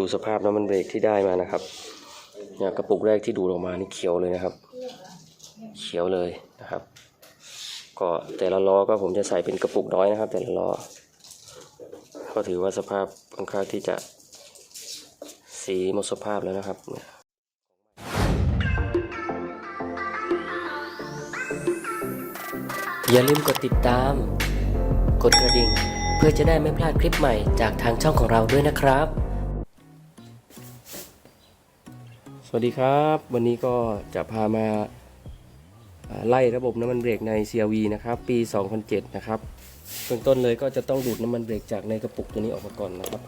ดูสภาพน้ำมันเบรกที่ได้มานะครับเนี่ยกระปุกแรกที่ดูดออกมานี่เขียวเลยนะครับ เขียวเลยนะครับ ก็แต่ละล้อก็ผมจะใส่เป็นกระปุกน้อยนะครับ แต่ละล้อก็ถือว่าสภาพค่อนข้างที่จะสีหมดสภาพแล้วนะครับอย่าลืมกดติดตาม กดกระดิ่ง เพื่อจะได้ไม่พลาดคลิปใหม่จากทางช่องของเราด้วยนะครับ สวัสดีครับ วันนี้ก็จะพามาไล่ระบบน้ำมันเบรกใน CRV นะครับปี 2007 นะครับเบื้องต้นเลยก็จะต้องดูดน้ำมันเบรกจากในกระปุกตัวนี้ออกมาก่อนนะครับ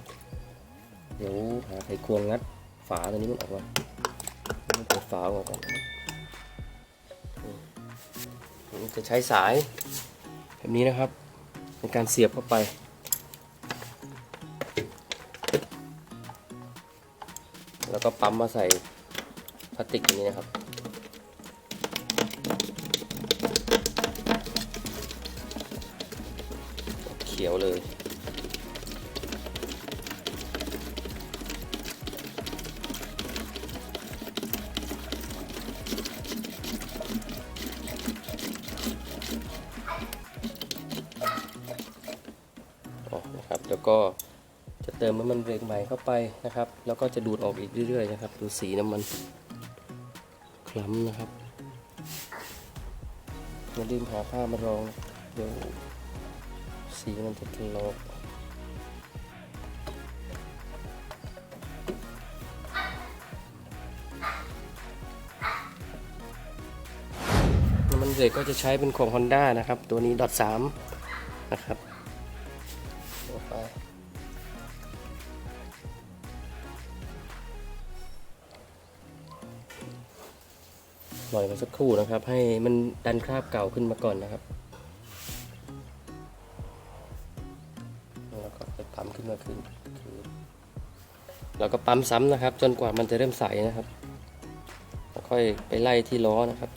เดี๋ยวหาไขควงงัดฝาตัวนี้มันออกมาต้องเปิดฝาออกก่อนจะใช้สายแบบนี้นะครับในการเสียบเข้าไปแล้วก็ปั๊มมาใส่ พลาสติกอย่างนี้นะครับ เขียวเลยออกนะครับแล้วก็จะเติมน้ำมันเบรกใหม่เข้าไปนะครับ แล้วก็จะดูดออกอีกเรื่อยๆนะครับ ดูสีน้ำมัน คล้ำนะครับอย่าลืมหาผ้ามารองเดี๋ยวสีมันจะทะลอกน้ำมันเบรกก็จะใช้เป็นของ Honda นะครับ ตัวนี้ดอทสามนะครับ สักครู่นะครับ ให้มันดันคราบเก่าขึ้นมาก่อนนะครับ แล้วก็จะปั๊มขึ้นมาขึ้นคือแล้วก็ปั๊มซ้ำนะครับ จนกว่ามันจะเริ่มใสนะครับแล้วค่อยไปไล่ที่ล้อนะครับ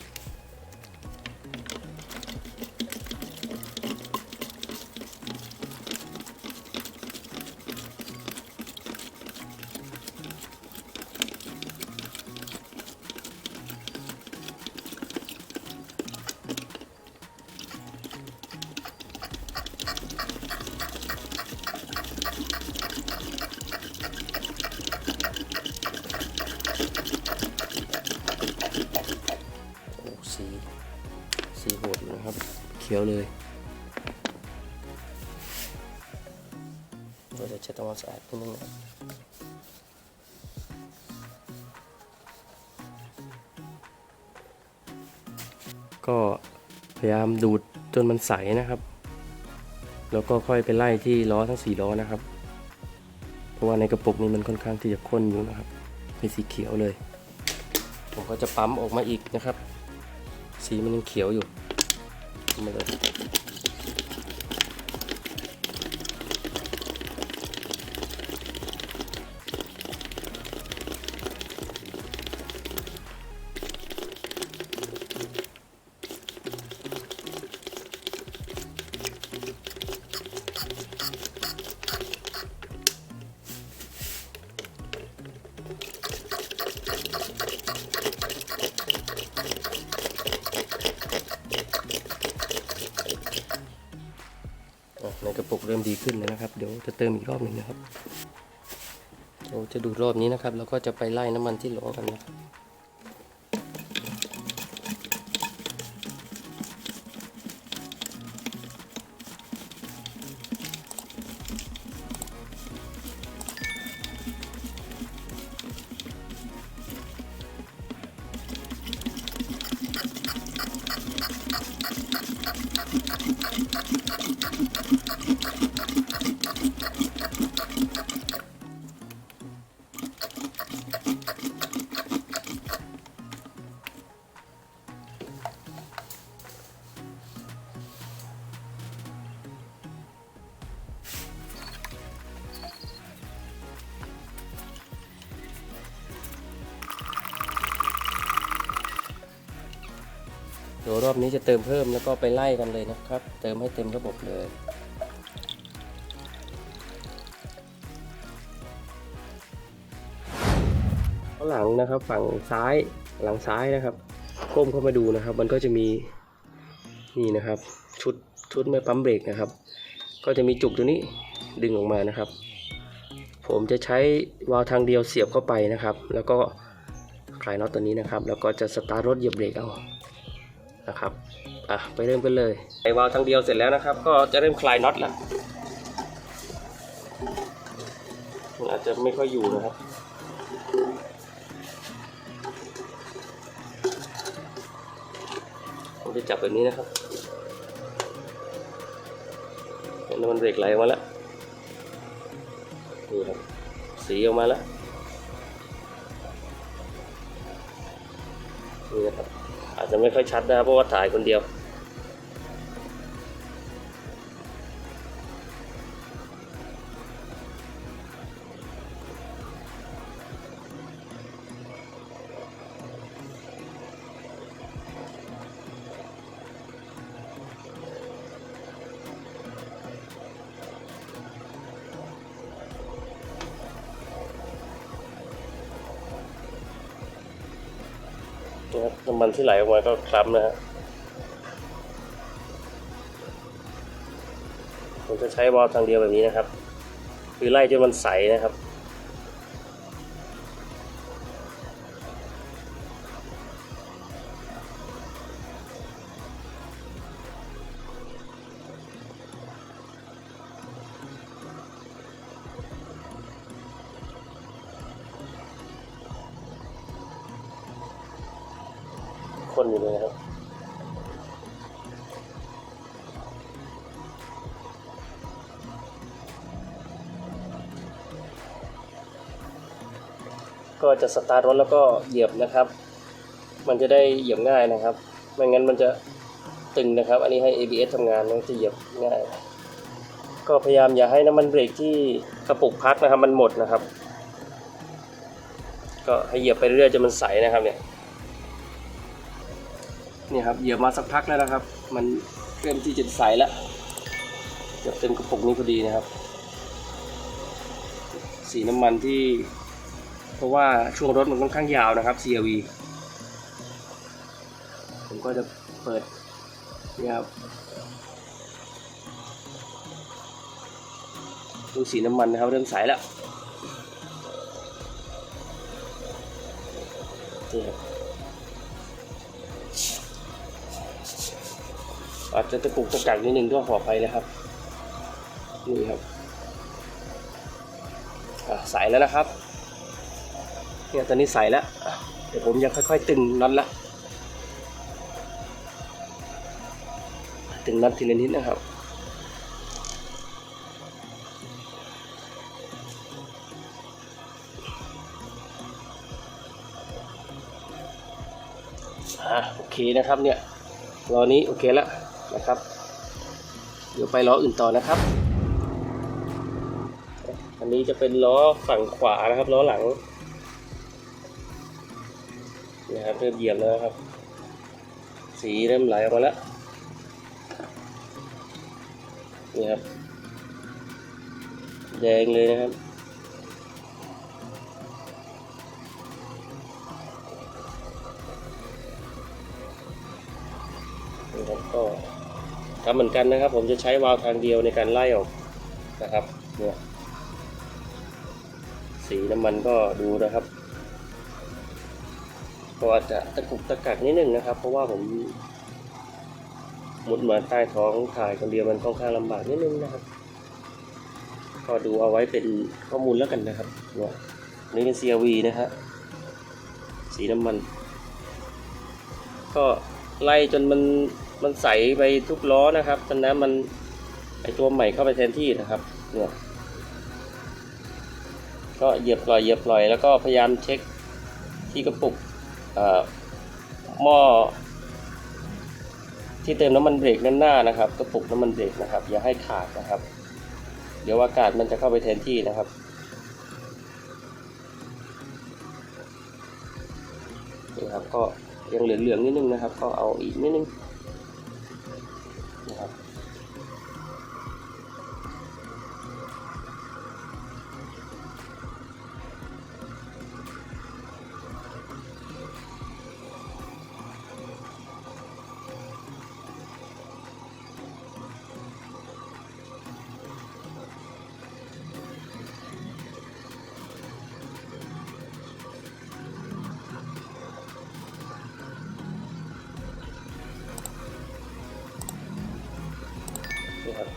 ขียวเลยก็จะเช็ดทำความสะอาดนิดนึงนะครับก็พยายามดูดจนมันใสนะครับ แล้วก็ค่อยไปไล่ที่ล้อทั้งสี่ล้อนะครับ เพราะว่าในกระปุกนี้มันค่อนข้างที่จะข้นอยู่นะครับ เป็นสีเขียวเลย ผมก็จะปั๊มออกมาอีกนะครับ สีมันยังเขียวอยู่ มา เริ่มดีขึ้นแล้วนะครับ เดี๋ยวจะเติมอีกรอบหนึ่งนะครับเราจะดูรอบนี้นะครับแล้วก็จะไปไล่น้ำมันที่ล้อกันนะครับ เดี๋ยวรอบนี้จะเติมเพิ่มแล้วก็ไปไล่กันเลยนะครับ เติมให้เต็มระบบเลยข้างหลังนะครับฝั่งซ้ายหลังซ้ายนะครับก้มเข้ามาดูนะครับ มันก็จะมีนี่นะครับ ชุดชุดแม่ปั๊มเบรกนะครับ ก็จะมีจุกตัวนี้ดึงออกมานะครับ ผมจะใช้วาล์วทางเดียวเสียบเข้าไปนะครับ แล้วก็คลายน็อตตัวนี้นะครับ แล้วก็จะสตาร์ทรถเหยียบเบรกเอา นะครับอะไปเริ่มกันเลยไอวาล์วทางเดียวเสร็จแล้วนะครับ ก็จะเริ่มคลายน็อตแล้วมันอาจจะไม่ค่อยอยู่นะครับผมจะจับแบบนี้นะครับเห็นน้ำมันเบรกไหลออกมาแล้วนี่ครับสีออกมาแล้ว จะไม่ค่อยชัดนะครับเพราะว่าถ่ายคนเดียว ที่ไหลออกมาก็คล้ำนะฮะผมจะใช้วอลทางเดียวแบบนี้นะครับ คือไล่จนมันใสนะครับ ก็จะสตาร์ทรถแล้วก็เหยียบนะครับ มันจะได้เหยียบง่ายนะครับ ไม่งั้นมันจะตึงนะครับ อันนี้ให้ ABS ทำงานมันจะเหยียบง่าย ก็พยายามอย่าให้น้ำมันเบรกที่กระปุกพักนะครับ มันหมดนะครับ ก็ให้เหยียบไปเรื่อยจนมันใสนะครับเนี่ยนี่ครับเหยียบมาสักพักแล้วนะครับ มันเริ่มที่จะใสแล้วเกือบเต็มกระปุกนี้พอดีนะครับ สีน้ำมันที่ เพราะว่าช่วงรถมันค่อนข้างยาวนะครับ CRV ผมก็จะเปิดนี่ครับดูสีน้ำมันนะครับ เริ่มใสแล้วนี่ครับอาจจะตะกุกตะกักนิดนึงก็ขอไปนะครับ นี่ครับอะใสแล้วนะครับ เนี่ยตอนนี้ใส่แล้ว เดี๋ยวผมยังค่อย ๆ ตึงน็อตละตึงน็อตทีละนิดนะครับอะโอเคนะครับเนี่ยล้อนี้โอเคแล้วนะครับ เดี๋ยวไปล้ออื่นต่อนะครับ อันนี้จะเป็นล้อฝั่งขวานะครับล้อหลัง นะครับเริ่มเหยียบแล้วครับ สีเริ่มไหลออกมาแล้วนี่ครับ แดงเลยนะครับนะครับก็ทำเหมือนกันนะครับ ผมจะใช้วาล์วทางเดียวในการไล่ออกนะครับเนี่ยสีน้ำมันก็ดูนะครับ ก็อาจจะตะกุกตะกักนิดนึงนะครับ เพราะว่าผมมุดมาใต้ท้องถ่ายคนเดียวมันค่อนข้างลำบากนิดนึงนะครับ ก็ดูเอาไว้เป็นข้อมูลแล้วกันนะครับเนี่ยนี่เป็น CRV นะฮะสีน้ำมัน ก็ไล่จนมันมันใสไปทุกล้อนะครับจนน้ำมันไอตัวใหม่เข้าไปแทนที่นะครับเนี่ยก็เหยียบปล่อยเหยียบปล่อยแล้วก็พยายามเช็คที่กระปุก หม้อที่เติมน้ำมันเบรกด้านหน้านะครับกระปุกน้ำมันเบรกนะครับ อย่าให้ขาดนะครับ เดี๋ยวอากาศมันจะเข้าไปแทนที่นะครับนี่ครับก็ยังเหลืองๆนิดนึงนะครับ ก็เอาอีกนิดนึง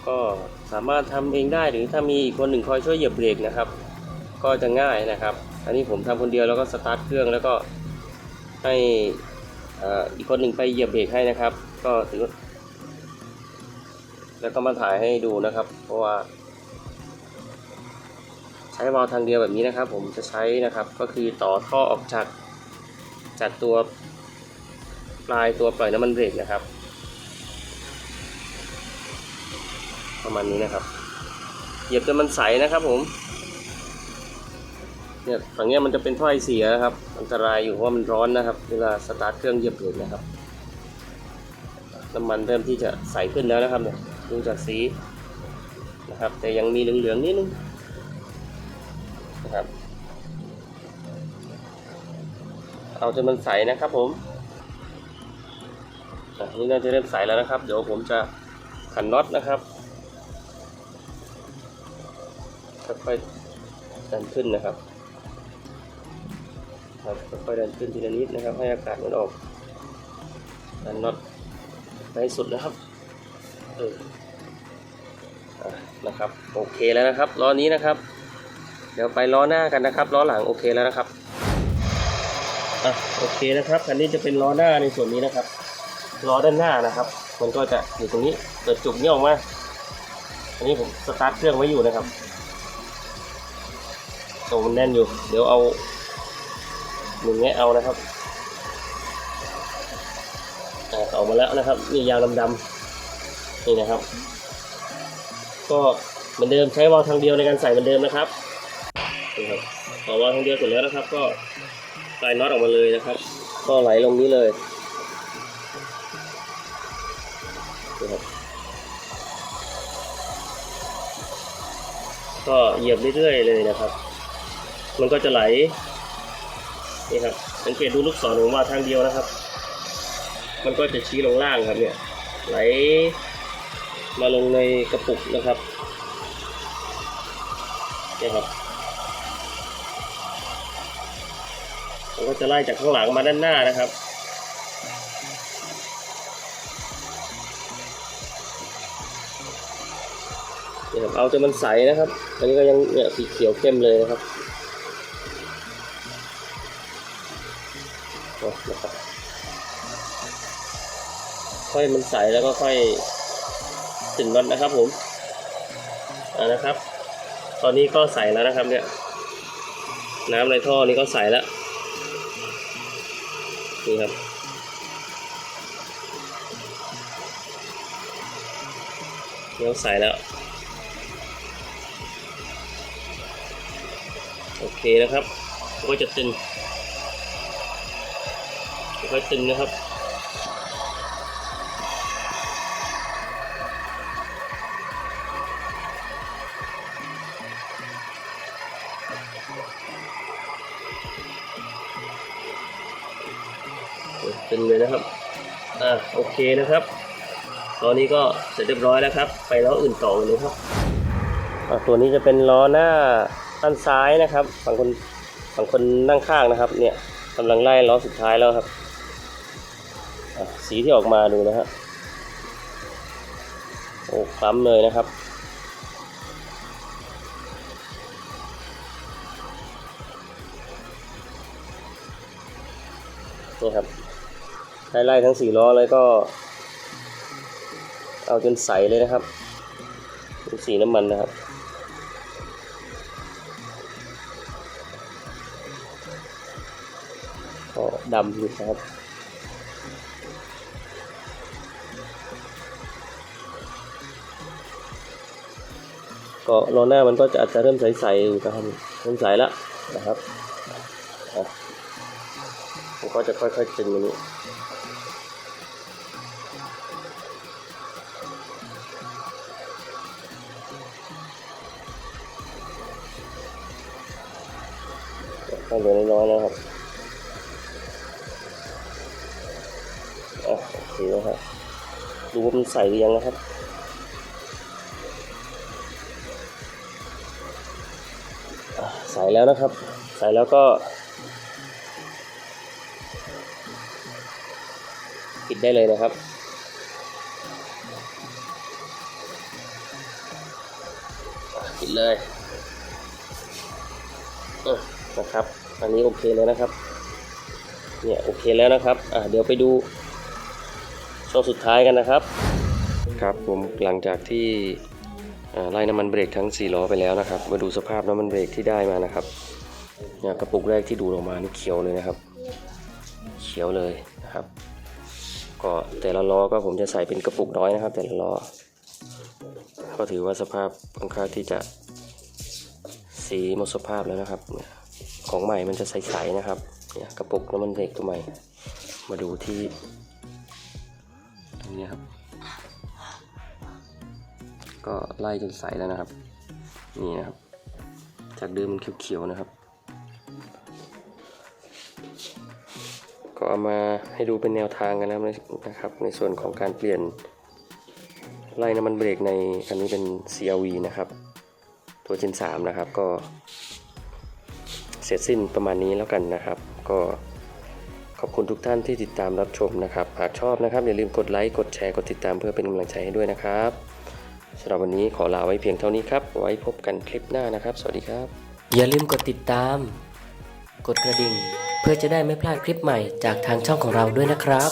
ก็สามารถทำเองได้หรือถ้ามีอีกคนหนึ่งคอยช่วยเหยียบเบรกนะครับ ก็จะง่ายนะครับ อันนี้ผมทำคนเดียวแล้วก็สตาร์ทเครื่องแล้วก็ให้อีกคนหนึ่งไปเหยียบเบรกให้นะครับ ก็ถือแล้วก็มาถ่ายให้ดูนะครับ เพราะว่า ใช้วาล์วทางเดียวแบบนี้นะครับ ผมจะใช้นะครับ ก็คือต่อท่อออกจากจากตัวปลายตัวปล่อยน้ำมันเบรกนะครับ ประมาณนี้นะครับ เหยียบจนมันใสนะครับผม เนี่ยฝั่งนี้มันจะเป็นถ้อยเสียนะครับ อันตรายอยู่เพราะมันร้อนนะครับ เวลาสตาร์ทเครื่องเหยียบเบรกนะครับ น้ำมันเริ่มที่จะใสขึ้นแล้วนะครับเนี่ย ดูจากสีนะครับ แต่ยังมีเหลืองๆนิดนึงนะครับ เอาจนมันใสนะครับผมอะนี่น่าจะเริ่มใสแล้วนะครับ เดี๋ยวผมจะขันน็อตนะครับ ค่อยๆดันขึ้นนะครับครับค่อยๆดันขึ้นทีละนิดนะครับ ให้อากาศมันออกดันน็อตให้สุดนะครับเออนะครับโอเคแล้วนะครับล้อนี้นะครับ เดี๋ยวไปล้อหน้ากันนะครับล้อหลังโอเคแล้วนะครับอะโอเคนะครับคันนี้จะเป็นล้อหน้าในส่วนนี้นะครับล้อด้านหน้านะครับมันก็จะอยู่ตรงนี้เปิดจุกนี้ออกมาอันนี้ผมสตาร์ทเครื่องไว้อยู่นะครับ โอ้มันแน่นอยู่ เดี๋ยวเอาหนึ่งแงเอานะครับออกมาแล้วนะครับนี่ยางดำๆนี่นะครับ ก็เหมือนเดิมใช้วาล์วทางเดียวในการใส่เหมือนเดิมนะครับนี่ครับต่อวาล์วทางเดียวเสร็จแล้วนะครับ ก็คลายน็อตออกมาเลยนะครับ ก็ไหลลงนี้เลยนี่ครับก็เหยียบเรื่อยๆเลยนะครับ มันก็จะไหลนี่ครับสังเกตดูลูกศรผมว่าทางเดียวนะครับ มันก็จะชี้ลงล่างครับเนี่ยไหลมาลงในกระปุกนะครับนี่ครับผมก็จะไล่จากข้างหลังมาด้านหน้านะครับนี่ครับเอาจนมันใสนะครับ อันนี้ก็ยังเนี่ยสีเขียวเข้มเลยนะครับ ค่อยมันใสแล้วก็ค่อยถึงน็อตนะครับผมอ่านะครับ ตอนนี้ก็ใสแล้วนะครับเนี่ย น้ำในท่อนี้ก็ใสแล้ว นี่ครับเริ่มใสแล้ว โอเคนะครับ ก็จะตึงค่อยตึงนะครับ อ่าโอเคนะครับ ตอนนี้ก็เสร็จเรียบร้อยแล้วครับ ไปล้ออื่นต่อเลยครับอ่าตัวนี้จะเป็นล้อหน้าด้านซ้ายนะครับฝั่งคนฝั่งคนนั่งข้างนะครับ เนี่ยกำลังไล่ล้อสุดท้ายแล้วครับสีที่ออกมาดูนะฮะโอ้คล้ำเลยนะครับนี่ครับ ไล่ทั้งสี่ล้อเลยก็ เอาจนใสเลยนะครับเป็นสีน้ำมันนะครับ ก็ดำอยู่นะครับก็ล้อหน้ามันก็จะอาจจะเริ่มใสๆอยู่นะครับเริ่มใสแล้วนะครับมันก็จะค่อยๆตึงอย่างนี้ ต้องเหลือน้อยๆนะครับอะโอเคนะครับดูว่ามันใส่หรือยังนะครับใส่แล้วนะครับ ใส่แล้วก็ ปิดได้เลยนะครับปิดเลยอะ นะครับ อันนี้โอเคแล้วนะครับ เนี่ยโอเคแล้วนะครับอะเดี๋ยวไปดูช่วงสุดท้ายกันนะครับ ครับผมหลังจากที่ไล่น้ำมันเบรกทั้ง 4 ล้อไปแล้วนะครับ มาดูสภาพน้ำมันเบรกที่ได้มานะครับเนี่ยกระปุกแรกที่ดูดออกมานี่เขียวเลยนะครับ เขียวเลยนะครับ ก็แต่ละล้อก็ผมจะใส่เป็นกระปุกน้อยนะครับ แต่ละล้อ ก็ถือว่าสภาพค่อนข้างที่จะสีหมดสภาพแล้วนะครับเนี่ย ของใหม่มันจะใสๆนะครับเนี่ยกระปุกน้ำมันเบรกตัวใหม่ มาดูที่ ตรงนี้ครับ ก็ไล่จนใสแล้วนะครับ นี่นะครับ จากเดิมมันเขียวๆนะครับ ก็เอามาให้ดูเป็นแนวทางกันนะครับ ในส่วนของการเปลี่ยนไล่น้ำมันเบรกในอันนี้เป็น CRV นะครับ ตัว Gen 3 นะครับ ก็ เสร็จสิ้นประมาณนี้แล้วกันนะครับ ก็ขอบคุณทุกท่านที่ติดตามรับชมนะครับ หากชอบนะครับ อย่าลืมกดไลค์กดแชร์กดติดตามเพื่อเป็นกำลังใจให้ด้วยนะครับสำหรับวันนี้ขอลาไว้เพียงเท่านี้ครับ ไว้พบกันคลิปหน้านะครับ สวัสดีครับ อย่าลืมกดติดตาม กดกระดิ่ง เพื่อจะได้ไม่พลาดคลิปใหม่จากทางช่องของเราด้วยนะครับ